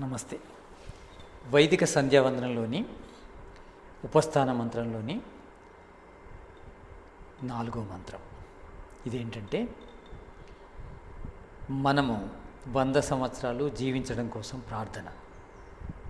నమస్తే. వైదిక సంధ్యావందనంలోని ఉపస్థాన మంత్రంలోని నాలుగో మంత్రం. ఇదేంటంటే మనము వంద సంవత్సరాలు జీవించడం కోసం ప్రార్థన.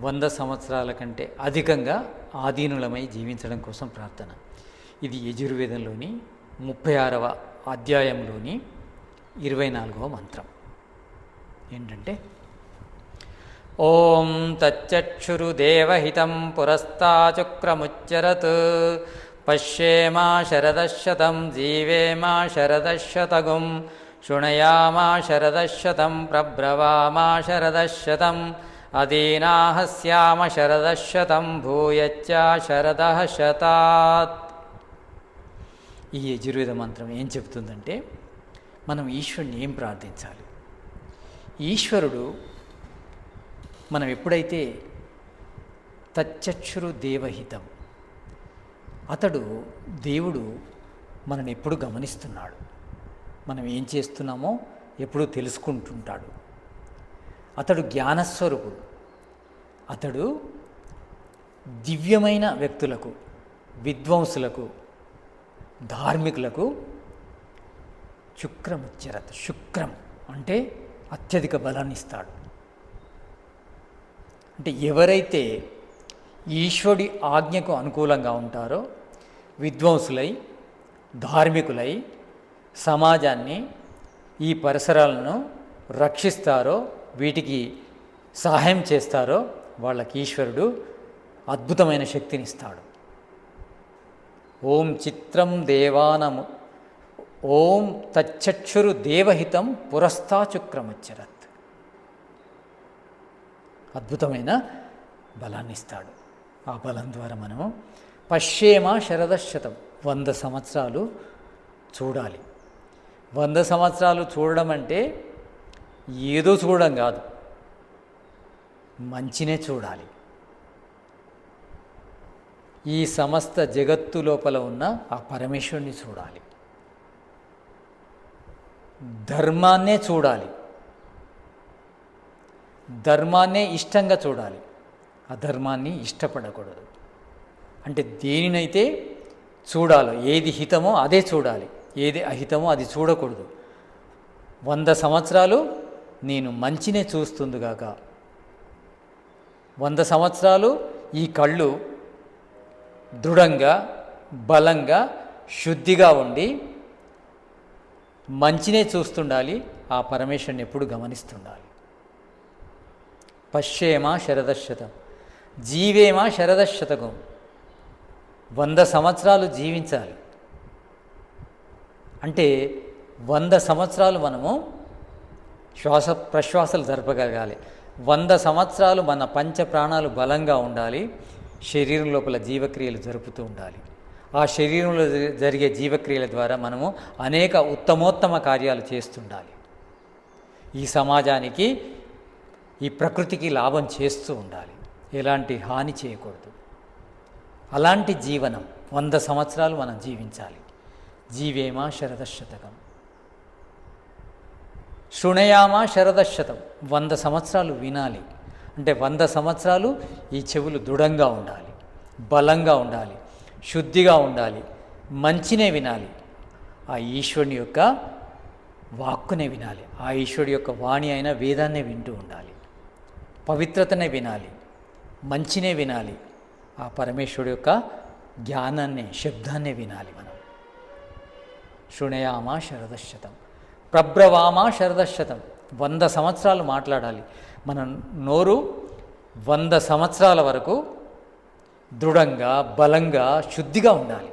వంద సంవత్సరాల కంటే అధికంగా ఆధీనులమై జీవించడం కోసం ప్రార్థన. ఇది యజుర్వేదంలోని ముప్పై ఆరవ అధ్యాయంలోని ఇరవై నాలుగవ మంత్రం. ఏంటంటే ఓం తచ్చక్షురుదేవహితం పురస్తాచుక్రముచ్చరత్. పశ్యేమా శరదశతం జీవేమా శరదశతగుం శృణయామా శరదశతం ప్రబ్రవామా శరదశతం అదీనాహస్యామ శరదశతం భూయచ్చా శరద శతాత్ ఈ యజుర్వేద మంత్రం ఏం చెప్తుందంటే మనం ఈశ్వరుని ఏం ప్రార్థించాలి? ఈశ్వరుడు మనం ఎప్పుడైతే తచ్చక్షురు దేవహితం అతడు దేవుడు మనని ఎప్పుడు గమనిస్తున్నాడు. మనం ఏం చేస్తున్నామో ఎప్పుడు తెలుసుకుంటుంటాడు. అతడు జ్ఞానస్వరూపుడు. అతడు దివ్యమైన వ్యక్తులకు విద్వాంసులకు ధార్మికులకు శుక్రముచ్చరత శుక్రం అంటే అత్యధిక బలాన్ని ఇస్తాడు అంటే ఎవరైతే ఈశ్వరుడి ఆజ్ఞకు అనుకూలంగా ఉంటారో విద్వాంసులై ధార్మికులై సమాజాన్ని ఈ పరిసరాలను రక్షిస్తారో వీటికి సహాయం చేస్తారో వాళ్ళకి ఈశ్వరుడు అద్భుతమైన శక్తినిస్తాడు. ఓం చిత్రం దేవానము ఓం తచ్చక్షురు దేవహితం పురస్థాచుక్రమచ్చరత్. అద్భుతమైన బలాన్ని ఇస్తాడు ఆ బలం ద్వారా మనము పశ్చేమ శరదశతం వంద సంవత్సరాలు చూడాలి. వంద సంవత్సరాలు చూడడం అంటే ఏదో చూడడం కాదు. మంచినే చూడాలి. ఈ సమస్త జగత్తు లోపల ఉన్న ఆ పరమేశ్వరుని చూడాలి. ధర్మాన్నే చూడాలి. ధర్మాన్నే ఇష్టంగా చూడాలి. అధర్మాన్ని ఇష్టపడకూడదు. అంటే దేనినైతే చూడాలో ఏది హితమో అదే చూడాలి. ఏది అహితమో అది చూడకూడదు. వంద సంవత్సరాలు నేను మంచినే చూస్తుందిగాక. వంద సంవత్సరాలు ఈ కళ్ళు దృఢంగా బలంగా శుద్ధిగా ఉండి మంచినే చూస్తుండాలి ఆ పరమేశ్వరుని ఎప్పుడు గమనిస్తుండాలి. పశ్యేమా శరదశతం జీవేమా శరదశతకం వంద సంవత్సరాలు జీవించాలి. అంటే వంద సంవత్సరాలు మనము శ్వాస ప్రశ్వాసలు జరపగలగాలి. వంద సంవత్సరాలు మన పంచ ప్రాణాలు బలంగా ఉండాలి. శరీరం లోపల జీవక్రియలు జరుపుతూ ఉండాలి. ఆ శరీరంలో జరిగే జీవక్రియల ద్వారా మనము అనేక ఉత్తమోత్తమ కార్యాలు చేస్తుండాలి. ఈ సమాజానికి ఈ ప్రకృతికి లాభం చేస్తూ ఉండాలి. ఎలాంటి హాని చేయకూడదు. అలాంటి జీవనం వంద సంవత్సరాలు మనం జీవించాలి. జీవేమా శరదశతకం. శృణయామా శరదశతం. వంద సంవత్సరాలు వినాలి. అంటే వంద సంవత్సరాలు ఈ చెవులు దృఢంగా ఉండాలి. బలంగా ఉండాలి. శుద్ధిగా ఉండాలి. మంచినే వినాలి. ఆ ఈశ్వరుని యొక్క వాక్కునే వినాలి. ఆ ఈశ్వరుడి యొక్క వాణి అయిన వేదాన్నే వింటూ ఉండాలి. పవిత్రతనే వినాలి మంచినే వినాలి. ఆ పరమేశ్వరుడు యొక్క జ్ఞానాన్ని శబ్దాన్నే వినాలి మనం. శృణయామా శరదశతం. ప్రబ్రవామా శరదశతం. వంద సంవత్సరాలు మాట్లాడాలి. మన నోరు వంద సంవత్సరాల వరకు దృఢంగా బలంగా శుద్ధిగా ఉండాలి.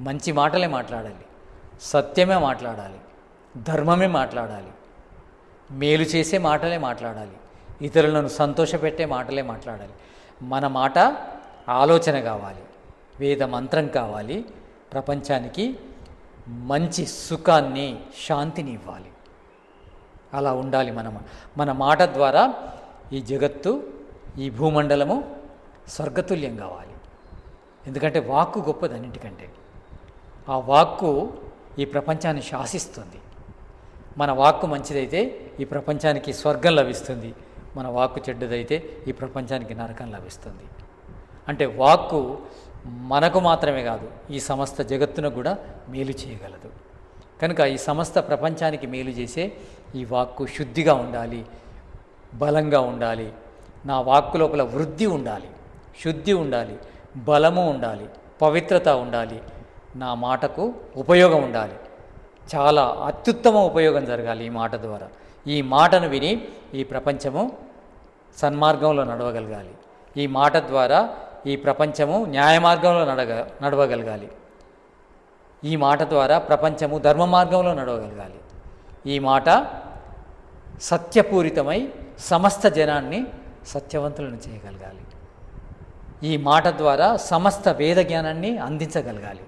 మంచి మాటలే మాట్లాడాలి. సత్యమే మాట్లాడాలి. ధర్మమే మాట్లాడాలి. మేలు చేసే మాటలే మాట్లాడాలి. ఇతరులను సంతోషపెట్టే మాటలే మాట్లాడాలి. మన మాట ఆలోచన కావాలి. వేద మంత్రం కావాలి. ప్రపంచానికి మంచి సుఖాన్ని శాంతిని ఇవ్వాలి. అలా ఉండాలి మనం. మన మాట ద్వారా ఈ జగత్తు ఈ భూమండలము స్వర్గతుల్యం కావాలి. ఎందుకంటే వాక్కు గొప్పది అన్నింటికంటే. ఆ వాక్కు ఈ ప్రపంచాన్ని శాసిస్తుంది. మన వాక్కు మంచిదైతే ఈ ప్రపంచానికి స్వర్గం లభిస్తుంది. మన వాక్కు చెడ్డదైతే ఈ ప్రపంచానికి నరకం లభిస్తుంది. అంటే వాక్కు మనకు మాత్రమే కాదు ఈ సమస్త జగత్తును కూడా మేలు చేయగలదు. కనుక ఈ సమస్త ప్రపంచానికి మేలు చేసే ఈ వాక్కు శుద్ధిగా ఉండాలి బలంగా ఉండాలి నా వాక్కు లోపల వృద్ధి ఉండాలి శుద్ధి ఉండాలి బలము ఉండాలి పవిత్రత ఉండాలి నా మాటకు ఉపయోగం ఉండాలి. చాలా అత్యుత్తమ ఉపయోగం జరగాలి ఈ మాట ద్వారా. ఈ మాటను విని ఈ ప్రపంచము సన్మార్గంలో నడవగలగాలి. ఈ మాట ద్వారా ఈ ప్రపంచము న్యాయ మార్గంలో నడగ నడవగలగాలి. ఈ మాట ద్వారా ప్రపంచము ధర్మ మార్గంలో నడవగలగాలి. ఈ మాట సత్యపూరితమై సమస్త జనాన్ని సత్యవంతులను చేయగలగాలి. ఈ మాట ద్వారా సమస్త వేద జ్ఞానాన్ని అందించగలగాలి.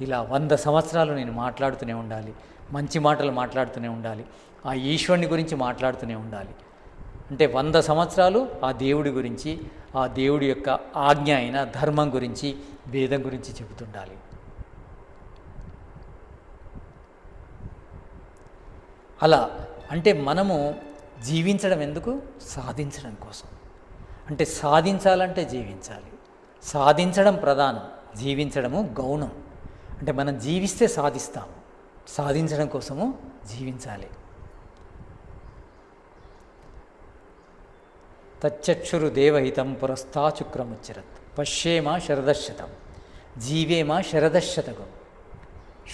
ఇలా వంద సంవత్సరాలు నేను మాట్లాడుతూనే ఉండాలి. మంచి మాటలు మాట్లాడుతూనే ఉండాలి. ఆ ఈశ్వరుని గురించి మాట్లాడుతూనే ఉండాలి. అంటే వంద సంవత్సరాలు ఆ దేవుడి గురించి ఆ దేవుడి యొక్క ఆజ్ఞ అయిన ధర్మం గురించి వేదం గురించి చెబుతుండాలి. అలా అంటే మనము జీవించడం ఎందుకు? సాధించడం కోసం. అంటే సాధించాలంటే జీవించాలి. సాధించడం ప్రధానం జీవించడము గౌణం. అంటే మనం జీవిస్తే సాధిస్తాము. సాధించడం కోసము జీవించాలి. తచ్చక్షురు దేవహితం పురస్థాచుక్రముచ్చరత్ పశ్యేమ శరదశతం జీవేమ శరదశతకం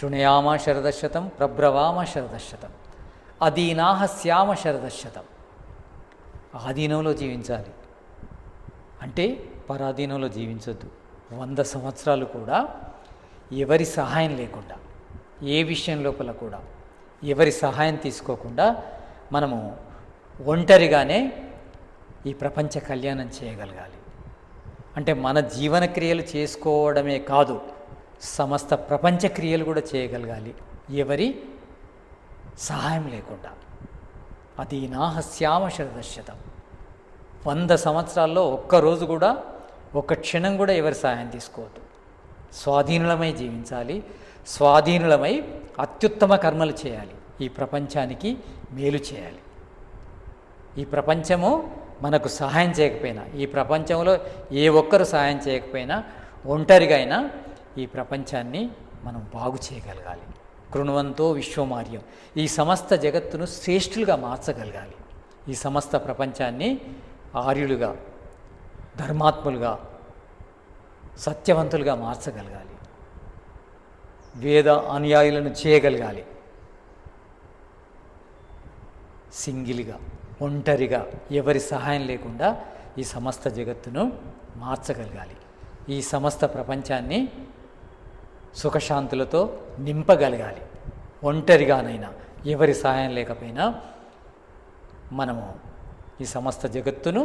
శృణయామ శరదశతం ప్రబ్రవామ శరదశతం అధీనాహ శ్యామ శరదశతం. ఆధీనంలో జీవించాలి. అంటే పరాధీనంలో జీవించొద్దు. వంద సంవత్సరాలు కూడా ఎవరి సహాయం లేకుండా ఏ విషయం లోపల కూడా ఎవరి సహాయం తీసుకోకుండా మనము ఒంటరిగానే ఈ ప్రపంచ కళ్యాణం చేయగలగాలి. అంటే మన జీవన క్రియలు చేసుకోవడమే కాదు సమస్త ప్రపంచ క్రియలు కూడా చేయగలగాలి. ఎవరి? సహాయం లేకుండా. అది నాహస్యామ శరదశ్యతం. వంద సంవత్సరాల్లో ఒక్కరోజు కూడా ఒక్క క్షణం కూడా ఎవరి సహాయం తీసుకోవద్దు. స్వాధీనులమై జీవించాలి. స్వాధీనులమై అత్యుత్తమ కర్మలు చేయాలి. ఈ ప్రపంచానికి మేలు చేయాలి. ఈ ప్రపంచము మనకు సహాయం చేయకపోయినా ఈ ప్రపంచంలో ఏ ఒక్కరు సహాయం చేయకపోయినా ఒంటరిగా అయినా ఈ ప్రపంచాన్ని మనం బాగు చేయగలగాలి. కృణవంతో విశ్వమార్యం. ఈ సమస్త జగత్తును శ్రేష్ఠులుగా మార్చగలగాలి. ఈ సమస్త ప్రపంచాన్ని ఆర్యులుగా ధర్మాత్ములుగా సత్యవంతులుగా మార్చగలగాలి. వేద అనుయాయులను చేయగలగాలి. సింగిల్గా. ఒంటరిగా ఎవరి సహాయం లేకుండా ఈ సమస్త జగత్తును మార్చగలగాలి. ఈ సమస్త ప్రపంచాన్ని సుఖశాంతులతో నింపగలగాలి. ఒంటరిగానైనా ఎవరి సహాయం లేకపోయినా మనము ఈ సమస్త జగత్తును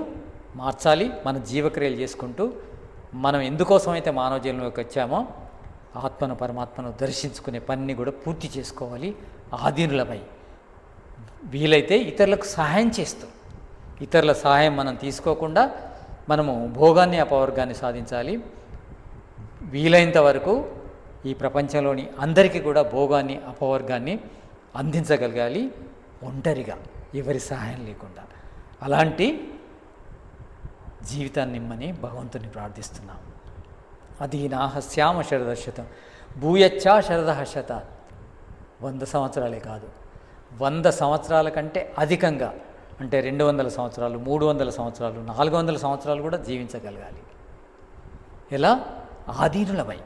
మార్చాలి మన జీవక్రియలు చేసుకుంటూ మనం ఎందుకోసం అయితే మానవ జీవనంలోకి వచ్చామో ఆత్మను పరమాత్మను దర్శించుకునే పనిని కూడా పూర్తి చేసుకోవాలి. ఆధీనులపై వీలైతే ఇతరులకు సహాయం చేస్తూ. ఇతరుల సహాయం మనం తీసుకోకుండా మనము భోగాన్ని అపవర్గాన్ని సాధించాలి. వీలైనంత వరకు ఈ ప్రపంచంలోని అందరికీ కూడా భోగాన్ని అపవర్గాన్ని అందించగలగాలి ఒంటరిగా ఎవరి సహాయం లేకుండా. అలాంటి జీవితాన్ని ఇమ్మని భగవంతుని ప్రార్థిస్తున్నాం. అది నాహస్యామ శరదశతం. భూయచ్చా శరదహశత వంద సంవత్సరాలే కాదు. వంద సంవత్సరాల కంటే అధికంగా అంటే రెండు వందల సంవత్సరాలు మూడు వందల సంవత్సరాలు నాలుగు వందల సంవత్సరాలు కూడా జీవించగలగాలి. ఎలా? ఆధీనులమై.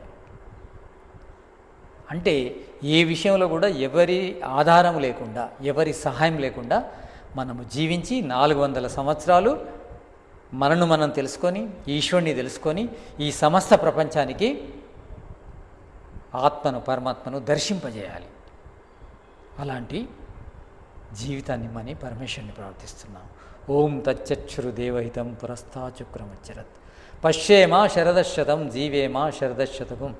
అంటే ఏ విషయంలో కూడా ఎవరి ఆధారం లేకుండా ఎవరి సహాయం లేకుండా మనము జీవించి నాలుగు వందల సంవత్సరాలు మనను మనం తెలుసుకొని ఈశ్వరుని తెలుసుకొని ఈ సమస్త ప్రపంచానికి ఆత్మను పరమాత్మను దర్శింపజేయాలి. అలాంటి జీవితాన్ని మని పరమేశ్వరుని ప్రార్థిస్తున్నాం. ఓం తచ్చక్షురు దేవహితం పురస్తాచుక్రమచ్చరత్ పశ్యేమా శరదశతం జీవేమా శరదశతకం.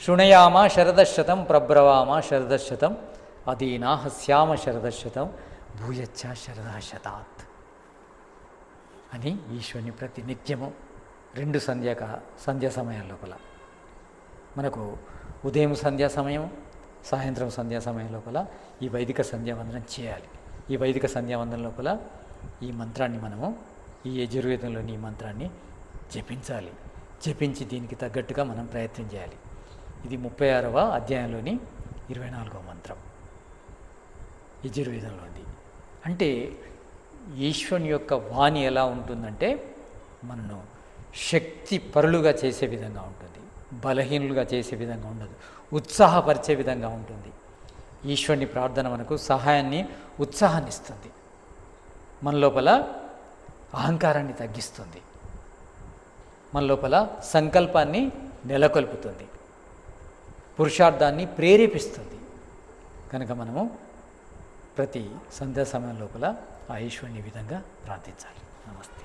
శృణయామా శరదశతం ప్రబ్రవామా శరదశతం అదీనా హస్యామ శరదశతం భూయచ్చ శరదశతాత్. అని ఈశ్వరుని ప్రతి నిత్యము రెండు సంధ్యాక సంధ్యా సమయం లోపల మనకు ఉదయం సంధ్యా సమయం సాయంత్రం సంధ్యా సమయం లోపల ఈ వైదిక సంధ్యావందనం చేయాలి. ఈ వైదిక సంధ్యావందనం లోపల ఈ మంత్రాన్ని మనము ఈ యజుర్వేదంలోని ఈ మంత్రాన్ని జపించాలి. జపించి దీనికి తగ్గట్టుగా మనం ప్రయత్నం చేయాలి. ఇది ముప్పై ఆరవ అధ్యాయంలోని ఇరవై నాలుగవ మంత్రం. యజుర్వేదంలోది. అంటే ఈశ్వరుని యొక్క వాణి ఎలా ఉంటుందంటే మనను శక్తి పరులుగా చేసే విధంగా ఉంటుంది. బలహీనులుగా చేసే విధంగా ఉండదు. ఉత్సాహపరిచే విధంగా ఉంటుంది. ఈశ్వరుని ప్రార్థన మనకు సహాయాన్ని ఉత్సాహాన్ని ఇస్తుంది మన లోపల అహంకారాన్ని తగ్గిస్తుంది. మన లోపల సంకల్పాన్ని నెలకొల్పుతుంది. పురుషార్థాన్ని ప్రేరేపిస్తుంది. కనుక మనము ప్రతి సంధ్యా సమయం లోపల ఆ ఈశ్వరుని విధంగా ప్రార్థించాలి. నమస్తే.